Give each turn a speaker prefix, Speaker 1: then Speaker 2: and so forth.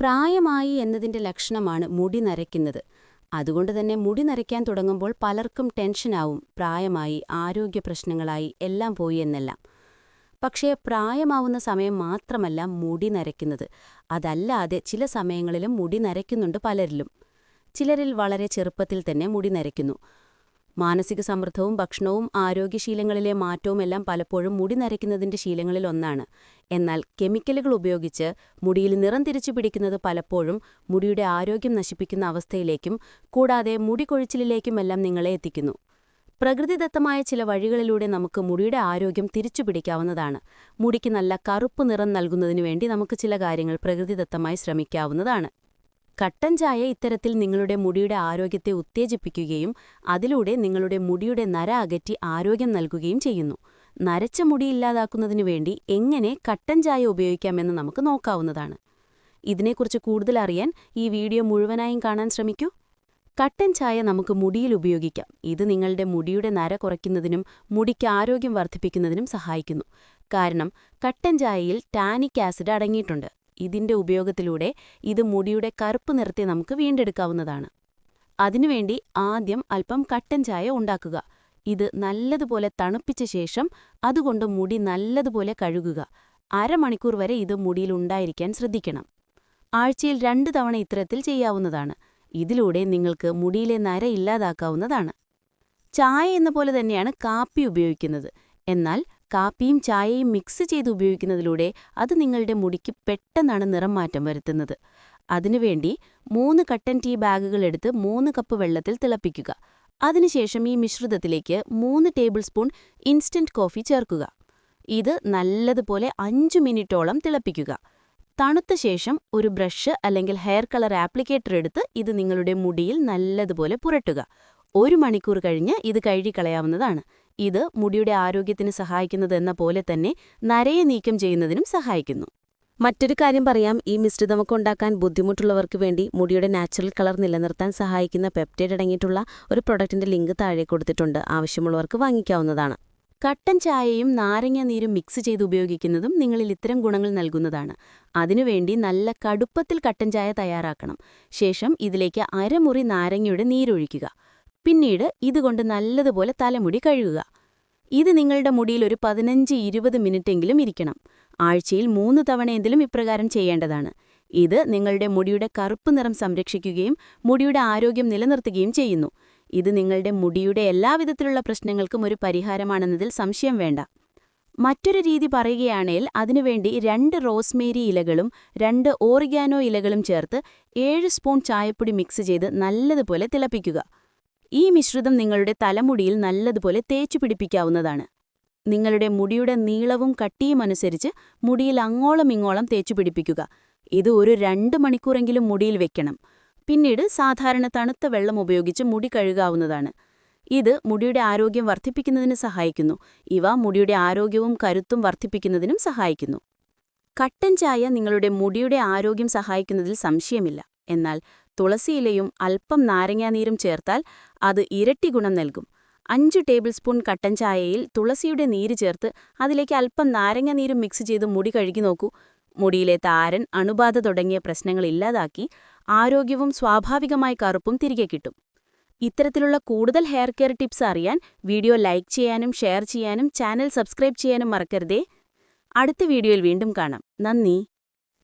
Speaker 1: പ്രായമായി എന്നതിന്റെ ലക്ഷണമാണ് മുടി നരയ്ക്കുന്നത്. അതുകൊണ്ട് തന്നെ മുടി നരയ്ക്കാൻ തുടങ്ങുമ്പോൾ പലർക്കും ടെൻഷനാവും പ്രായമായി ആരോഗ്യ പ്രശ്നങ്ങളായി എല്ലാം പോയി എന്നെല്ലാം. പക്ഷേ പ്രായമാവുന്ന സമയം മാത്രമല്ല മുടി നരയ്ക്കുന്നത്. അതല്ലാതെ ചില സമയങ്ങളിലും മുടി നരയ്ക്കുന്നുണ്ട് പലരിലും. ചിലരിൽ വളരെ ചെറുപ്പത്തിൽ തന്നെ മുടി നരയ്ക്കുന്നു. മാനസിക സമ്മർദ്ദവും ഭക്ഷണവും ആരോഗ്യശീലങ്ങളിലെ മാറ്റവുമെല്ലാം പലപ്പോഴും മുടി നരയ്ക്കുന്നതിന്റെ ശീലങ്ങളിൽ ഒന്നാണ്. എന്നാൽ കെമിക്കലുകൾ ഉപയോഗിച്ച് മുടിയിൽ നിറം തിരിച്ചു പിടിക്കുന്നത് പലപ്പോഴും മുടിയുടെ ആരോഗ്യം നശിപ്പിക്കുന്ന അവസ്ഥയിലേക്കും കൂടാതെ മുടി കൊഴിച്ചിലിലേക്കുമെല്ലാം നിങ്ങളെ എത്തിക്കുന്നു. പ്രകൃതിദത്തമായ ചില വഴികളിലൂടെ നമുക്ക് മുടിയുടെ ആരോഗ്യം തിരിച്ചു പിടിക്കാവുന്നതാണ്. മുടിക്ക് നല്ല കറുപ്പ് നിറം നൽകുന്നതിനു വേണ്ടി നമുക്ക് ചില കാര്യങ്ങൾ പ്രകൃതിദത്തമായി ശ്രമിക്കാവുന്നതാണ്. കട്ടൻ ചായ ഇത്തരത്തിൽ നിങ്ങളുടെ മുടിയുടെ ആരോഗ്യത്തെ ഉത്തേജിപ്പിക്കുകയും അതിലൂടെ നിങ്ങളുടെ മുടിയുടെ നര അകറ്റി ആരോഗ്യം നൽകുകയും ചെയ്യുന്നു. നരച്ച മുടി ഇല്ലാതാക്കുന്നതിനു വേണ്ടി എങ്ങനെ കട്ടൻ ചായ ഉപയോഗിക്കാമെന്ന് നമുക്ക് നോക്കാവുന്നതാണ്. ഇതിനെക്കുറിച്ച് കൂടുതൽ അറിയാൻ ഈ വീഡിയോ മുഴുവനായും കാണാൻ ശ്രമിക്കൂ. കട്ടൻ ചായ നമുക്ക് മുടിയിൽ ഉപയോഗിക്കാം. ഇത് നിങ്ങളുടെ മുടിയുടെ നര കുറയ്ക്കുന്നതിനും മുടിക്ക് ആരോഗ്യം വർദ്ധിപ്പിക്കുന്നതിനും സഹായിക്കുന്നു. കാരണം കട്ടൻ ചായയിൽ ടാനിക് ആസിഡ് അടങ്ങിയിട്ടുണ്ട്. ഇതിന്റെ ഉപയോഗത്തിലൂടെ ഇത് മുടിയുടെ കറുപ്പ് നിറത്തെ നമുക്ക് വീണ്ടെടുക്കാവുന്നതാണ്. അതിനുവേണ്ടി ആദ്യം അല്പം കട്ടൻ ചായ ഉണ്ടാക്കുക. ഇത് നല്ലതുപോലെ തണുപ്പിച്ച ശേഷം അതുകൊണ്ട് മുടി നല്ലതുപോലെ കഴുകുക. അരമണിക്കൂർ വരെ ഇത് മുടിയിൽ ഉണ്ടായിരിക്കാൻ ശ്രദ്ധിക്കണം. ആഴ്ചയിൽ രണ്ടു തവണ ഇത്തരത്തിൽ ചെയ്യാവുന്നതാണ്. ഇതിലൂടെ നിങ്ങൾക്ക് മുടിയിലെ നര ഇല്ലാതാക്കാവുന്നതാണ്. ചായ എന്ന പോലെ തന്നെയാണ് കാപ്പി ഉപയോഗിക്കുന്നത്. എന്നാൽ കാപ്പിയും ചായയും മിക്സ് ചെയ്ത് ഉപയോഗിക്കുന്നതിലൂടെ അത് നിങ്ങളുടെ മുടിക്ക് പെട്ടെന്നാണ് നിറം മാറ്റം വരുത്തുന്നത്. അതിനുവേണ്ടി മൂന്ന് കട്ടൻ ടീ ബാഗുകൾ എടുത്ത് മൂന്ന് കപ്പ് വെള്ളത്തിൽ തിളപ്പിക്കുക. അതിനുശേഷം ഈ മിശ്രിതത്തിലേക്ക് മൂന്ന് ടേബിൾ സ്പൂൺ ഇൻസ്റ്റന്റ് കോഫി ചേർക്കുക. ഇത് നല്ലതുപോലെ അഞ്ചു മിനിറ്റോളം തിളപ്പിക്കുക. തണുത്ത ശേഷം ഒരു ബ്രഷ് അല്ലെങ്കിൽ ഹെയർ കളർ ആപ്ലിക്കേറ്റർ എടുത്ത് ഇത് നിങ്ങളുടെ മുടിയിൽ നല്ലതുപോലെ പുരട്ടുക. ഒരു മണിക്കൂർ കഴിഞ്ഞ് ഇത് കഴുകിക്കളയാവുന്നതാണ്. ഇത് മുടിയുടെ ആരോഗ്യത്തിന് സഹായിക്കുന്നതെന്ന പോലെ തന്നെ നരയെ നീക്കം ചെയ്യുന്നതിനും സഹായിക്കുന്നു. മറ്റൊരു കാര്യം പറയാം. ഈ മിശ്രിതമൊക്കെ ഉണ്ടാക്കാൻ ബുദ്ധിമുട്ടുള്ളവർക്ക് വേണ്ടി മുടിയുടെ നാച്ചുറൽ കളർ നിലനിർത്താൻ സഹായിക്കുന്ന പെപ്റ്റൈഡ് അടങ്ങിയിട്ടുള്ള ഒരു പ്രൊഡക്റ്റിന്റെ ലിങ്ക് താഴെ കൊടുത്തിട്ടുണ്ട്. ആവശ്യമുള്ളവർക്ക് വാങ്ങിക്കാവുന്നതാണ്. കട്ടൻ ചായയും നാരങ്ങ നീരും മിക്സ് ചെയ്ത് ഉപയോഗിക്കുന്നതും നിങ്ങളിൽ ഇത്തരം ഗുണങ്ങൾ നൽകുന്നതാണ്. അതിനുവേണ്ടി നല്ല കടുപ്പത്തിൽ കട്ടൻ ചായ തയ്യാറാക്കണം. ശേഷം ഇതിലേക്ക് അരമുറി നാരങ്ങയുടെ നീരൊഴിക്കുക. പിന്നീട് ഇതുകൊണ്ട് നല്ലതുപോലെ തലമുടി കഴുകുക. ഇത് നിങ്ങളുടെ മുടിയിൽ ഒരു പതിനഞ്ച് ഇരുപത് മിനിറ്റെങ്കിലും ഇരിക്കണം. ആഴ്ചയിൽ മൂന്ന് തവണയെങ്കിലും ഇപ്രകാരം ചെയ്യേണ്ടതാണ്. ഇത് നിങ്ങളുടെ മുടിയുടെ കറുപ്പ് നിറം സംരക്ഷിക്കുകയും മുടിയുടെ ആരോഗ്യം നിലനിർത്തുകയും ചെയ്യുന്നു. ഇത് നിങ്ങളുടെ മുടിയുടെ എല്ലാവിധത്തിലുള്ള പ്രശ്നങ്ങൾക്കും ഒരു പരിഹാരമാണെന്നതിൽ സംശയം വേണ്ട. മറ്റൊരു രീതി പറയുകയാണെങ്കിൽ അതിനുവേണ്ടി രണ്ട് റോസ്മേരി ഇലകളും രണ്ട് ഓറിഗാനോ ഇലകളും ചേർത്ത് ഏഴ് സ്പൂൺ ചായപ്പൊടി മിക്സ് ചെയ്ത് നല്ലതുപോലെ തിളപ്പിക്കുക. ഈ മിശ്രിതം നിങ്ങളുടെ തലമുടിയിൽ നല്ലതുപോലെ തേച്ചു പിടിപ്പിക്കാവുന്നതാണ്. നിങ്ങളുടെ മുടിയുടെ നീളവും കട്ടിയും അനുസരിച്ച് മുടിയിൽ അങ്ങോളം ഇങ്ങോളം തേച്ചു പിടിപ്പിക്കുക. ഇത് ഒരു രണ്ട് മണിക്കൂറെങ്കിലും മുടിയിൽ വെക്കണം. പിന്നീട് സാധാരണ തണുത്ത വെള്ളം ഉപയോഗിച്ച് മുടി കഴുകാവുന്നതാണ്. ഇത് മുടിയുടെ ആരോഗ്യം വർദ്ധിപ്പിക്കുന്നതിന് സഹായിക്കുന്നു. ഇവ മുടിയുടെ ആരോഗ്യവും കരുത്തും വർദ്ധിപ്പിക്കുന്നതിനും സഹായിക്കുന്നു. കട്ടൻ ചായ നിങ്ങളുടെ മുടിയുടെ ആരോഗ്യം സഹായിക്കുന്നതിൽ സംശയമില്ല. എന്നാൽ തുളസിയിലയും അല്പം നാരങ്ങാനീരും ചേർത്താൽ അത് ഇരട്ടി ഗുണം നൽകും. അഞ്ച് ടേബിൾ സ്പൂൺ കട്ടൻ ചായയിൽ തുളസിയുടെ നീര് ചേർത്ത് അതിലേക്ക് അല്പം നാരങ്ങാനീരും മിക്സ് ചെയ്ത് മുടി കഴുകി നോക്കൂ. മുടിയിലെ താരൻ അണുബാധ തുടങ്ങിയ പ്രശ്നങ്ങൾ ഇല്ലാതാക്കി ആരോഗ്യവും സ്വാഭാവികമായ കറുപ്പും തിരികെ കിട്ടും. ഇത്തരത്തിലുള്ള കൂടുതൽ ഹെയർ കെയർ ടിപ്സ് അറിയാൻ വീഡിയോ ലൈക്ക് ചെയ്യാനും ഷെയർ ചെയ്യാനും ചാനൽ സബ്സ്ക്രൈബ് ചെയ്യാനും മറക്കരുതേ. അടുത്ത വീഡിയോയിൽ വീണ്ടും കാണാം. നന്ദി.